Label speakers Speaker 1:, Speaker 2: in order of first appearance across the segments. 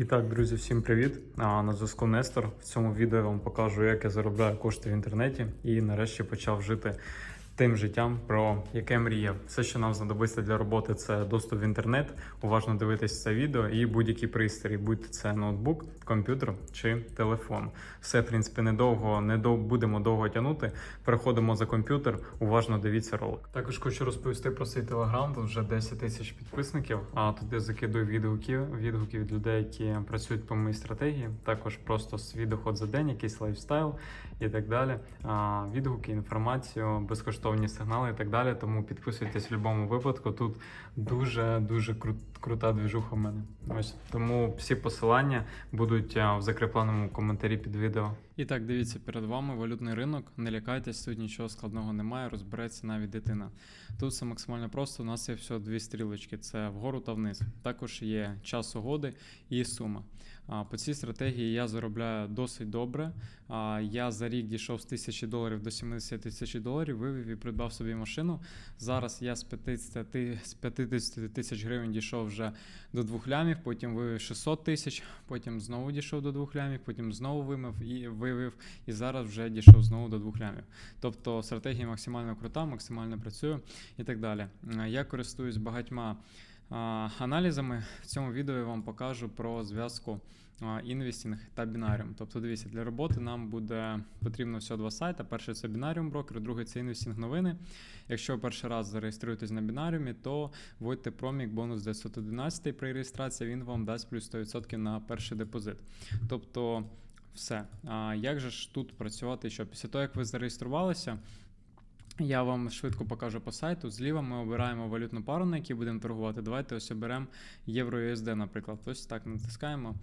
Speaker 1: І так, друзі, всім привіт! А, На зв'язку Нестор. В цьому відео я вам покажу, як я заробляю кошти в інтернеті і нарешті почав жити тим життям, про яке мріяв. Все, що нам знадобиться для роботи, це доступ в інтернет. Уважно дивитись це відео і будь-який пристрій, будь це ноутбук, комп'ютер чи телефон. Все, в принципі, недовго, не дов- будемо довго тягнути. Переходимо за комп'ютер. Уважно дивіться ролик. Також хочу розповісти про свій телеграм. Тут вже 10 тисяч підписників. А тут я закидую відгуки, відгуки від людей, які працюють по моїй стратегії. Також просто свій доход за день, якийсь лайфстайл і так далі. Відгуки, інформацію, безкоштовні сигнали і так далі. Тому підписуйтесь в будь-якому випадку. Тут дуже дуже кру- крута двіжуха в мене. Ось тому всі посилання будуть в закріпленому коментарі під відео. І так, дивіться, перед вами валютний ринок. Не лякайтесь, тут нічого складного немає, розбереться навіть дитина. Тут все максимально просто. У нас є всього дві стрілочки: це вгору та вниз. Також є час угоди і сума. По цій стратегії я заробляю досить добре. Я за рік дійшов з 1000 доларів до 70 тисяч доларів, вивів і придбав собі машину. Зараз я з 50 ти- з 50 тисяч гривень дійшов вже до 2 лямів, потім вивів 600 тисяч, потім знову дійшов до 2 лямів, потім знову вимив і вивів, і зараз вже дійшов знову до 2 лямів. Тобто стратегія максимально крута, максимально працює і так далі. Е, Я користуюсь багатьма аналізами. В цьому відео я вам покажу про зв'язку інвестінг та бінаріум. Тобто, дивіться, для роботи нам буде потрібно всього два сайти. Перший це бінаріум брокер, другий це інвестінг новини. Якщо ви перший раз зареєструєтесь на бінаріумі, то вводьте промік бонус 911 при реєстрації, він вам дасть плюс 100% на перший депозит. Тобто, все. А як же ж тут працювати? Що після того, як ви зареєструвалися, я вам швидко покажу по сайту. Зліва ми обираємо валютну пару, на якій будемо торгувати. Давайте ось оберемо євро USD, наприклад. Ось так натискаємо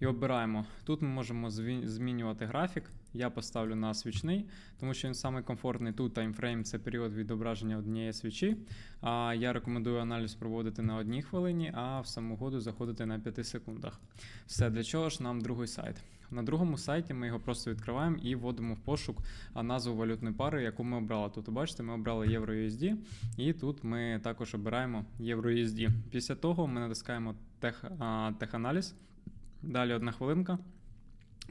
Speaker 1: і обираємо. Тут ми можемо змінювати графік. Я поставлю на свічний, тому що він самий комфортний. Тут таймфрейм це період відображення однієї свічі. А я рекомендую аналіз проводити на одній хвилині, а в саму году заходити на 5 секундах. Все, для чого ж нам другий сайт? На другому сайті ми його просто відкриваємо і вводимо в пошук назву валютної пари, яку ми обрали. Тут бачите, ми обрали EURUSD, і тут ми також обираємо EURUSD. Після того ми натискаємо тех, а, теханаліз. Далі одна хвилинка.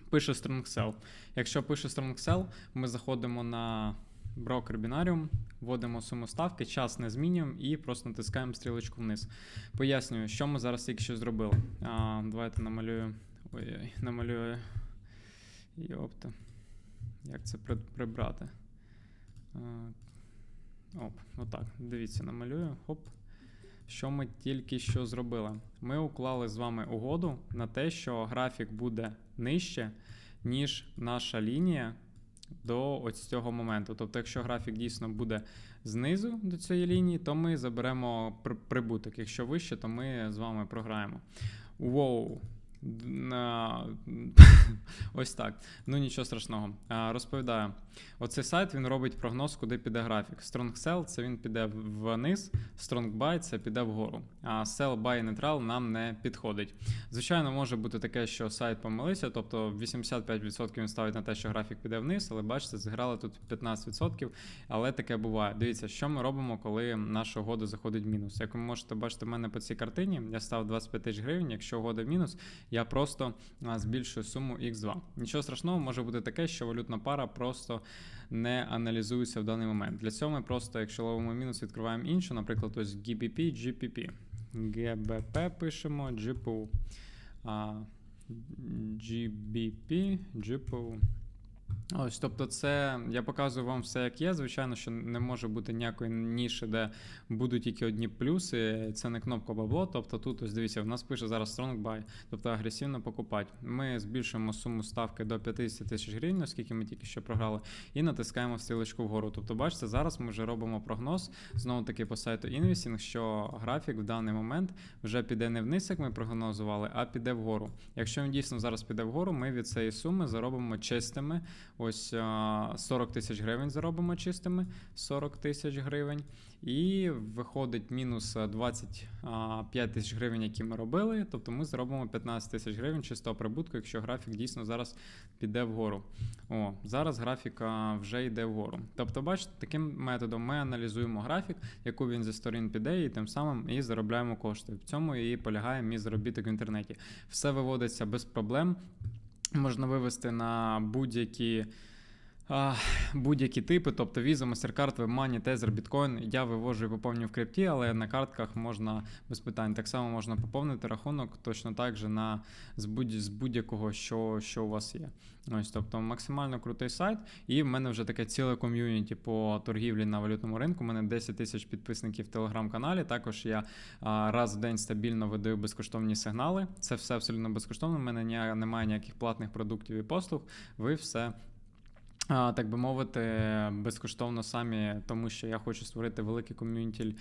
Speaker 1: Пише Strong Cell. Якщо пише Strong Cell, ми заходимо на брокер Binarium, вводимо суму ставки, час не змінюємо і просто натискаємо стрілочку вниз. Пояснюю, що ми зараз тільки що зробили. А, давайте намалюю. Ой-ой, намалюю. Йопта. Як це прибрати? Оп, отак. Дивіться, намалюю. Хоп. Що ми тільки що зробили? Ми уклали з вами угоду на те, що графік буде нижче, ніж наша лінія до ось цього моменту. Тобто, якщо графік дійсно буде знизу до цієї лінії, то ми заберемо прибуток. Якщо вище, то ми з вами програємо. Воу. Ось так. Ну нічого страшного. Розповідаю. Оцей сайт він робить прогноз, куди піде графік. Strong Sell це він піде вниз, Strong Buy це піде вгору. А Sell Buy Neutral нам не підходить. Звичайно, може бути таке, що сайт помилився, тобто 85% він ставить на те, що графік піде вниз, але бачите, зіграли тут 15%. Але таке буває. Дивіться, що ми робимо, коли наша угода заходить в мінус. Як ви можете бачити в мене по цій картині, я став 25 тисяч гривень. Якщо угода в мінус, я просто збільшую суму X2. Нічого страшного, може бути таке, що валютна пара просто не аналізується в даний момент. Для цього ми просто, якщо ловимо мінус, відкриваємо іншу, наприклад, ось GBP, GPP. GBP пишемо, GPU. GBP, GPU. Ось, тобто, це я показую вам все, як є. Звичайно, що не може бути ніякої ніші, де будуть тільки одні плюси. Це не кнопка бабло. Тобто тут ось дивіться, в нас пише зараз Strong Buy, тобто агресивно покупати. Ми збільшуємо суму ставки до 50 тисяч гривень, оскільки ми тільки що програли, і натискаємо стрілочку вгору. Тобто, бачите, зараз ми вже робимо прогноз знову таки по сайту Investing, що графік в даний момент вже піде не вниз, як ми прогнозували, а піде вгору. Якщо він дійсно зараз піде вгору, ми від цієї суми заробимо чистими ось 40 тисяч гривень заробимо чистими, 40 тисяч гривень. І виходить мінус 25 тисяч гривень, які ми робили. Тобто ми заробимо 15 тисяч гривень чистого прибутку, якщо графік дійсно зараз піде вгору. О, зараз графіка вже йде вгору. Тобто, бачите, таким методом ми аналізуємо графік, яку він зі сторін піде, і тим самим і заробляємо кошти. В цьому і полягає мій заробіток в інтернеті. Все виводиться без проблем. Можна вивести на будь-які. Будь-які типи, тобто Visa, MasterCard, WebMoney, Tether, Bitcoin, я вивожу і поповнюю в крипті, але на картках можна без питань. Так само можна поповнити рахунок точно так же на, з, будь, будь-якого, що, що у вас є. Ось, тобто максимально крутий сайт. І в мене вже таке ціле ком'юніті по торгівлі на валютному ринку. У мене 10 тисяч підписників в телеграм-каналі. Також я раз в день стабільно видаю безкоштовні сигнали. Це все абсолютно безкоштовно. У мене немає ніяких платних продуктів і послуг. Ви все. Так би мовити, безкоштовно самі, тому що я хочу створити великий ком'юніті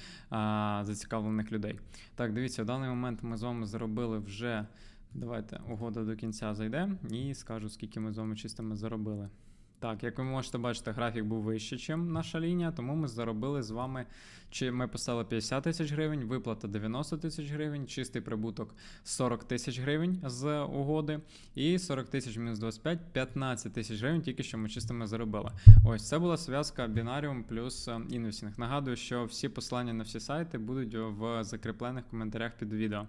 Speaker 1: зацікавлених людей. Так, дивіться, в даний момент ми з вами заробили вже. Давайте угода до кінця зайде і скажу, скільки ми з вами чистими заробили. Так, як ви можете бачити, графік був вищий, ніж наша лінія, тому ми заробили з вами, чи ми поставили 50 тисяч гривень, виплата 90 тисяч гривень, чистий прибуток 40 тисяч гривень з угоди, і 40 тисяч мінус 25, 15 тисяч гривень, тільки що ми чистими заробили. Ось це була зв'язка Binarium плюс інвестінг. Нагадую, що всі посилання на всі сайти будуть в закріплених коментарях під відео.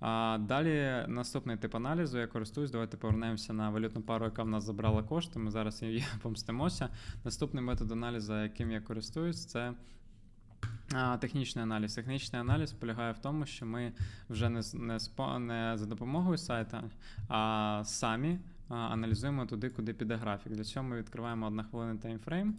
Speaker 1: А далі наступний тип аналізу я користуюсь. Давайте повернемося на валютну пару, яка в нас забрала кошти. Ми зараз її помстимося. Наступний метод аналізу, яким я користуюсь, це. Технічний аналіз. Технічний аналіз полягає в тому, що ми вже не, не, не за допомогою сайта, а самі аналізуємо туди, куди піде графік. Для цього ми відкриваємо одна хвилина таймфрейм.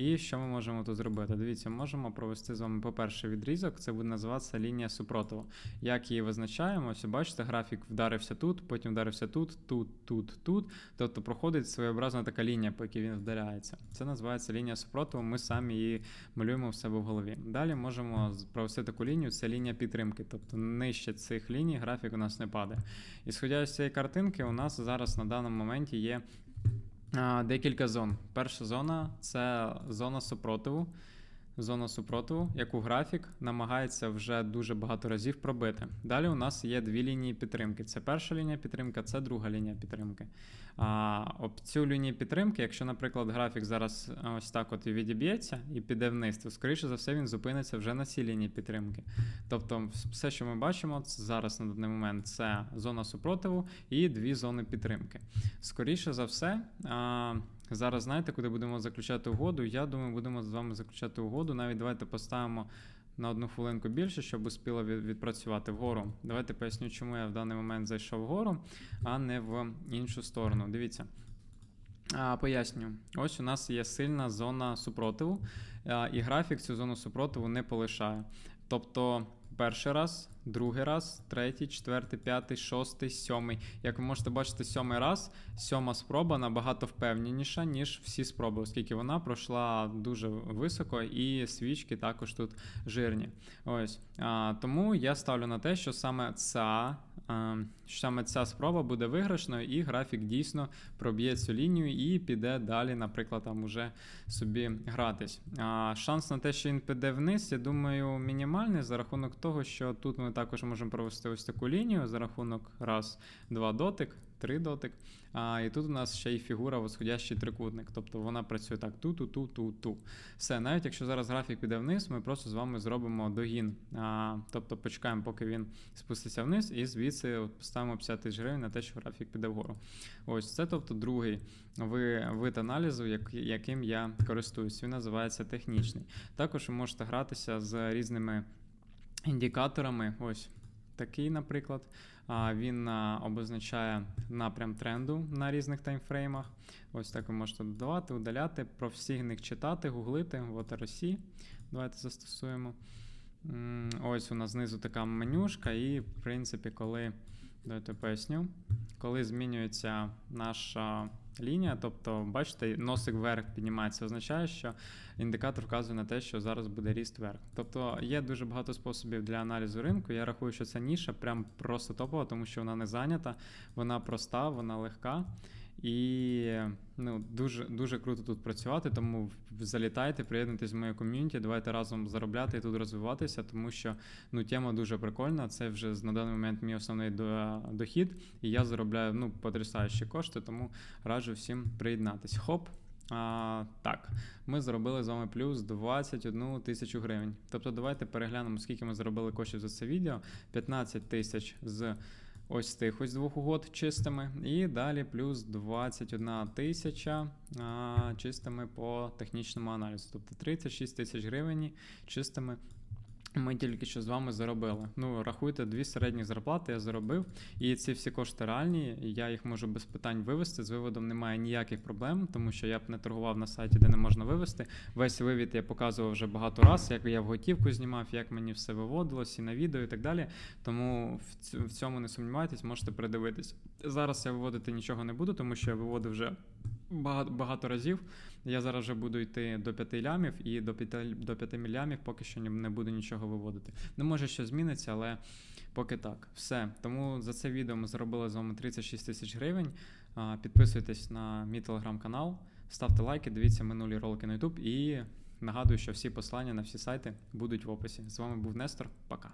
Speaker 1: І що ми можемо тут зробити? Дивіться, можемо провести з вами, по-перше, відрізок. Це буде називатися лінія супротиву. Як її визначаємо? Ось бачите, графік вдарився тут, потім вдарився тут, тут, тут, тут. Тобто проходить своєобразна така лінія, по якій він вдаряється. Це називається лінія супротиву. Ми самі її малюємо в себе в голові. Далі можемо провести таку лінію, це лінія підтримки. Тобто нижче цих ліній графік у нас не падає. Ісходя з цієї картинки, у нас зараз на даному моменті є декілька зон. Перша зона це зона супротиву. Зона супротиву, яку графік намагається вже дуже багато разів пробити. Далі у нас є дві лінії підтримки. Це перша лінія підтримки, це друга лінія підтримки. А, об цю лінію підтримки, якщо, наприклад, графік зараз е, ось так от і відіб'ється і піде вниз, то скоріше за все він зупиниться вже на цій лінії підтримки. Тобто, все, що ми бачимо зараз на даний момент, це зона супротиву і дві зони підтримки. Скоріше за все, а, зараз знаєте, куди будемо заключати угоду. Я думаю, будемо з вами заключати угоду. Навіть давайте поставимо на одну хвилинку більше, щоб успіло від- відпрацювати вгору. Давайте поясню, чому я в даний момент зайшов вгору, а не в іншу сторону. Дивіться. А, Поясню, ось у нас є сильна зона супротиву, і графік цю зону супротиву не полишає. Тобто, перший раз, другий раз, третій, четвертий, п'ятий, шостий, сьомий. Як ви можете бачити, сьомий раз, сьома спроба набагато впевненіша, ніж всі спроби, оскільки вона пройшла дуже високо, і свічки також тут жирні. Ось а, тому я ставлю на те, що саме ця. Що Саме ця спроба буде виграшною, і графік дійсно проб'є цю лінію і піде далі, наприклад, там уже собі гратись. А шанс на те, що він піде вниз, я думаю, мінімальний за рахунок того, що тут ми також можемо провести ось таку лінію за рахунок раз, два дотик, три дотик. А, і тут у нас ще й фігура восходящий трикутник. Тобто вона працює так: ту, ту, ту, ту, ту. Все, навіть якщо зараз графік піде вниз, ми просто з вами зробимо догін. А, тобто почекаємо, поки він спуститься вниз, і звідси от поставимо 50 тисяч гривень на те, що графік піде вгору. Ось це, тобто, другий вид аналізу, яким я користуюсь. Він називається технічний. Також ви можете гратися з різними індикаторами. Ось такий, наприклад. Він обозначає напрям тренду на різних таймфреймах. Ось так ви можете додавати, удаляти, про всіх них читати, гуглити. От RSI. Давайте застосуємо. Ось у нас знизу така менюшка, і, в принципі, коли давайте поясню, коли змінюється наша лінія, тобто, бачите, носик вверх піднімається, означає, що індикатор вказує на те, що зараз буде ріст вверх. Тобто є дуже багато способів для аналізу ринку. Я рахую, що ця ніша прям просто топова, тому що вона не зайнята, вона проста, вона легка. І ну, дуже, дуже круто тут працювати, тому залітайте, приєднуйтесь в моє ком'юніті, давайте разом заробляти і тут розвиватися, тому що ну, тема дуже прикольна. Це вже на даний момент мій основний до- дохід, і я заробляю ну, потрясаючі кошти, тому раджу всім приєднатись. Хоп. А, так, ми заробили з вами плюс 21 тисячу гривень. Тобто, давайте переглянемо, скільки ми заробили коштів за це відео. 15 тисяч з ось тих ось двох угод чистими. І далі плюс 21 тисяча чистими по технічному аналізу. Тобто 36 тисяч гривень чистими. Ми тільки що з вами заробили. Ну, рахуйте, дві середні зарплати я заробив, і ці всі кошти реальні. Я їх можу без питань вивести. З виводом немає ніяких проблем, тому що я б не торгував на сайті, де не можна вивести. Весь вивід я показував вже багато разів, як я в готівку знімав, як мені все виводилось і на відео, і так далі. Тому в цьому не сумнівайтесь, можете передивитись. Зараз я виводити нічого не буду, тому що я виводив вже багато, багато разів. Я зараз вже буду йти до 5 лямів і до 5, до 5 лямів поки що не буду нічого виводити. Не може що зміниться, але поки так. Все. Тому за це відео ми заробили з вами 36 тисяч гривень. Підписуйтесь на мій телеграм-канал, ставте лайки, дивіться минулі ролики на YouTube і нагадую, що всі послання на всі сайти будуть в описі. З вами був Нестор. Пока.